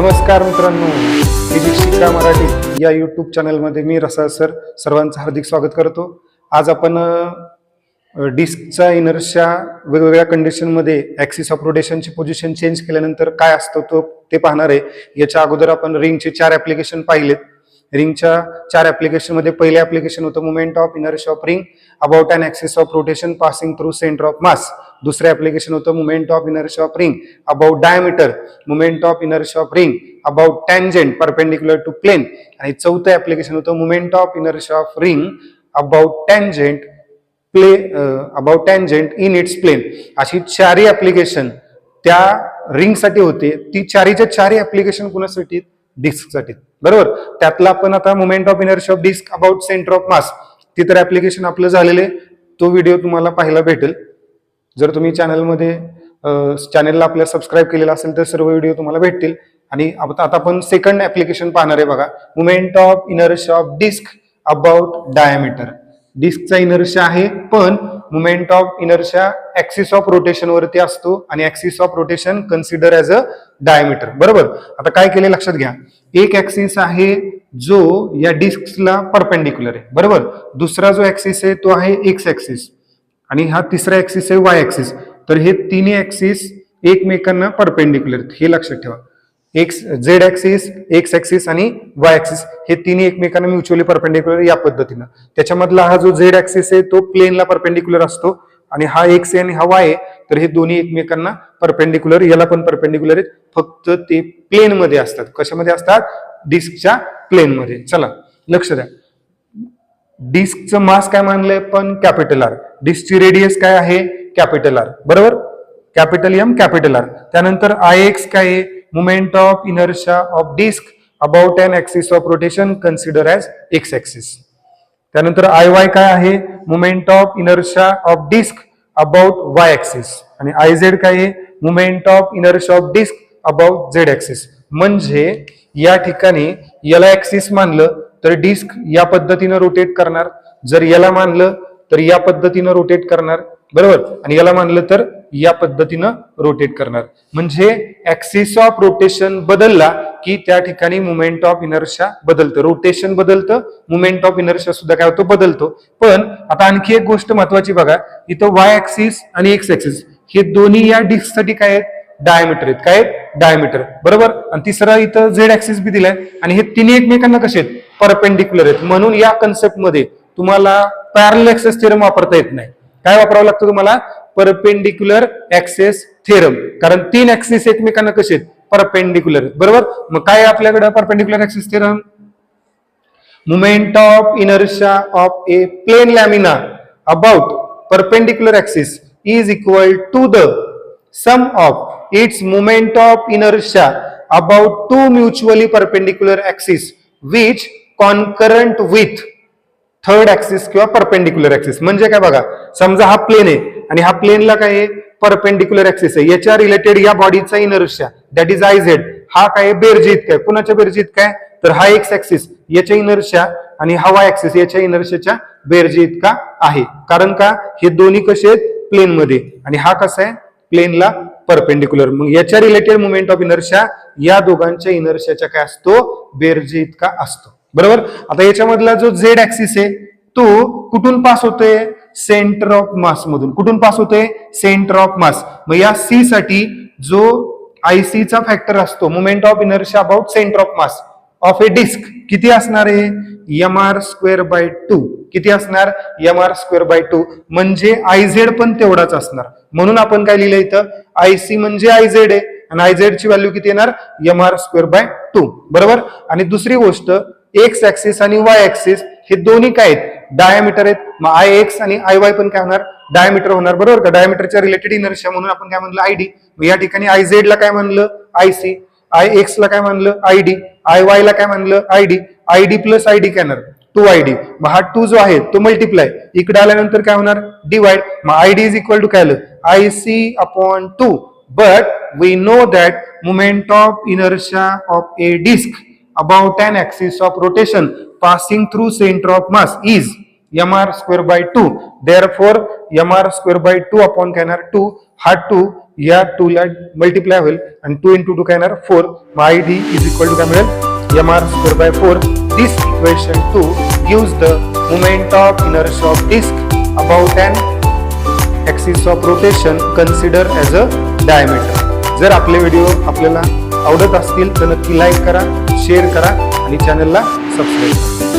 नमस्कार मित्रांनो फिजिक्स शिका मराठी या यूट्यूब चॅनलमध्ये मी रसा सर सर्वांचं हार्दिक स्वागत करतो. आज आपण डिस्कचा इनर्शा वेगवेगळ्या कंडिशनमध्ये ॲक्सिस ऑफ रोटेशनची पोझिशन चेंज केल्यानंतर काय असतं तो ते पाहणार आहे. याच्या अगोदर आपण रिंगचे चार ॲप्लिकेशन पाहिलेत. रिंगच्या चार ॲप्लिकेशनमध्ये पहिले ॲप्लिकेशन होतं moment of inertia of ring about an axis of rotation passing through centre of mass दुसरं ॲप्लिकेशन होतं moment of inertia of ring about diameter moment of inertia of ring about tangent perpendicular to plane आणि चौथं application होतं moment of inertia of ring about tangent plane about tangent in its plane अशी चारही application त्या रिंगसाठी होते. ती चारीच्या चारही application कुणासाठी? डिस्कसाठी बरोबर? त्यातला आपण आता moment of inertia of disc about centre of mass ते तर ॲप्लिकेशन आपलं झालेले तो व्हिडिओ तुम्हाला पाहायला भेटेल. जर तुम्ही चॅनलमध्ये चॅनलला आपल्या सबस्क्राईब केलेला असेल तर सर्व व्हिडिओ तुम्हाला भेटतील. आणि आता आता आपण सेकंड ॲप्लिकेशन पाहणार आहे बघा. Moment of inertia of disc about diameter डिस्कचा inertia आहे पण moment of inertia axis of rotation वरती असतो आणि axis of rotation consider as a diameter बरोबर? आता काय केले लक्षात घ्या. एक ऍक्सिस आहे जो या डिस्कला परपेंडिक्युलर आहे. बरोबर? दुसरा जो ऍक्सिस आहे तो आहे एक्स ऍक्सिस आणि हा तिसरा ऍक्सिस आहे वाय ऍक्सिस तर हे तिन्ही ऍक्सिस एकमेकांना परपेंडिक्युलर हे लक्षात ठेवा. X Z axis X axis आणि वाय ऍक्सिस हे तिन्ही एकमेकांना म्युच्युअली परपेंडिक्युलर या पद्धतीनं. त्याच्यामधला हा जो झेड ऍक्सिस आहे तो प्लेनला परपेंडिक्युलर असतो आणि हा एक्स आहे आणि हा वाय आहे तर हे दोन्ही एकमेकांना परपेंडिक्युलर याला पण परपेंडिक्युलर आहेत. फक्त ते प्लेन मध्ये असतात. कशामध्ये असतात? डिस्कच्या प्लेन मध्ये चला लक्ष द्या. डिस्कचं मास काय मानलंय पण कॅपिटल आर. डिस्कची रेडियस काय आहे? Capital R. बरोबर? Capital M capital R. त्यानंतर आय एक्स काय आहे? Moment of inertia of disc about and axis of rotation consider as X axis त्यानंतर आय वाय काय आहे? Moment of inertia of disc about Y axis आणि I Z काय आहे? Moment of inertia of disc about Z axis म्हणजे या ठिकाणी याला ऍक्सिस मानलं तर डिस्क या पद्धतीनं रोटेट करणार. जर याला मानलं तर या पद्धतीनं रोटेट करणार. बरोबर? आणि याला मानलं तर या पद्धतीनं रोटेट करणार. म्हणजे ऍक्सिस ऑफ रोटेशन बदलला की त्या ठिकाणी मुमेंट ऑफ इनर्शा बदलतं. रोटेशन बदलतं मुमेंट ऑफ इनर्शा सुद्धा काय होतो? बदलतो. पण आता आणखी एक गोष्ट महत्वाची बघा. इथं वाय ऍक्सिस आणि एक्स ऍक्सिस हे दोन्ही या डिस्कसाठी काय आहेत? डायमीटर आहेत. काय आहेत? डायमीटर बरोबर? आणि तिसरा इथं झेड ऍक्सिस बी दिलाय. आणि हे तिन्ही एकमेकांना कसे आहेत? परपेंडिक्युलर आहेत. म्हणून या कन्सेप्टमध्ये तुम्हाला पॅरलेक्सेस थेरम वापरता येत नाही. काय वापरावं लागतं तुम्हाला? Perpendicular axes theorem. कारण तीन ऍक्सिस एकमेकांना कसे आहेत? परपेंडिक्युलर बरोबर? मग काय आपल्याकडे perpendicular axis theorem? Moment of inertia of a plane lamina about perpendicular axis is equal to the sum of its moment of inertia about two mutually perpendicular axis which concurrent with third axis किंवा perpendicular axis म्हणजे काय बघा समजा हा plain आहे आणि हा प्लेनला काय आहे? परपेंडिक्युलर ऍक्सिस आहे. याच्या रिलेटेड या बॉडीचा inertia that is I Z हा काय बेरजी इतका आहे कुणाच्या इतका आहे तर हा एक्स ऍक्सिस याच्या इनर्शिया आणि हा वाय ऍक्सिस याच्या इनर्शियाच्या बेरजी इतका आहे? कारण का? हे दोन्ही कसे आहेत? प्लेन मध्ये. आणि हा कसा आहे? प्लेनला परपेंडिक्युलर मग याच्या रिलेटेड मुवमेंट ऑफ इनर्शिया या दोघांच्या इनर्शियाच्या काय असतो? बेरजी इतका असतो? बरोबर? आता याच्यामधला जो झेड ऍक्सिस आहे तो कुठून पास होतोय? सेंटर ऑफ मास मधून. कुठून पास होतोय? सेंटर ऑफ मास मग या सी साठी जो आयसीचा फॅक्टर असतो moment of inertia about centre of mass of a disc किती असणार आहे? M R square by two किती असणार? M R square by two म्हणजे आय झेड पण तेवढाच असणार. म्हणून आपण काय लिहिलं इथं? आय सी म्हणजे आय झेड आहे. आणि आय झेड ची व्हॅल्यू किती येणार? M R square by two बरोबर? आणि दुसरी गोष्ट एक्स ऍक्सिस आणि वाय ऍक्सिस हे दोन्ही काय आहेत? डायमीटर आहेत. मग आय एक्स आणि आय वाय पण काय होणार? डायमीटर होणार. बरोबर का? डायमीटरच्या रिलेटेड इनर्शिया म्हणून आपण काय म्हणलं? आयडी या ठिकाणी आय झेड ला काय म्हणलं? I C. आय एक्स ला काय म्हणलं? I D. आय वाय ला काय म्हणलं? I D. I D plus I D काय होणार? Two I D. मग हा टू जो आहे तो मल्टिप्लाय इकडे आल्यानंतर काय होणार? डिवाइड मग I D is equal to काय आलं? I C upon two but we know that moment of inertia of a disc about an axis of rotation passing through center of mass is mr square by 2 therefore mr square by 2 upon काय येणार 2 हा 2 या to ला multiply होईल आणि two into two काय येणार for my I D is equal to काय मिळेल M R square by four this equation two gives the moment of inertia of disc about and axis of rotation consider as a diameter जर आपले video आपल्याला आवडत असतील तर नक्की like करा शेअर करा आणि चॅनलला सबस्क्राईब करा.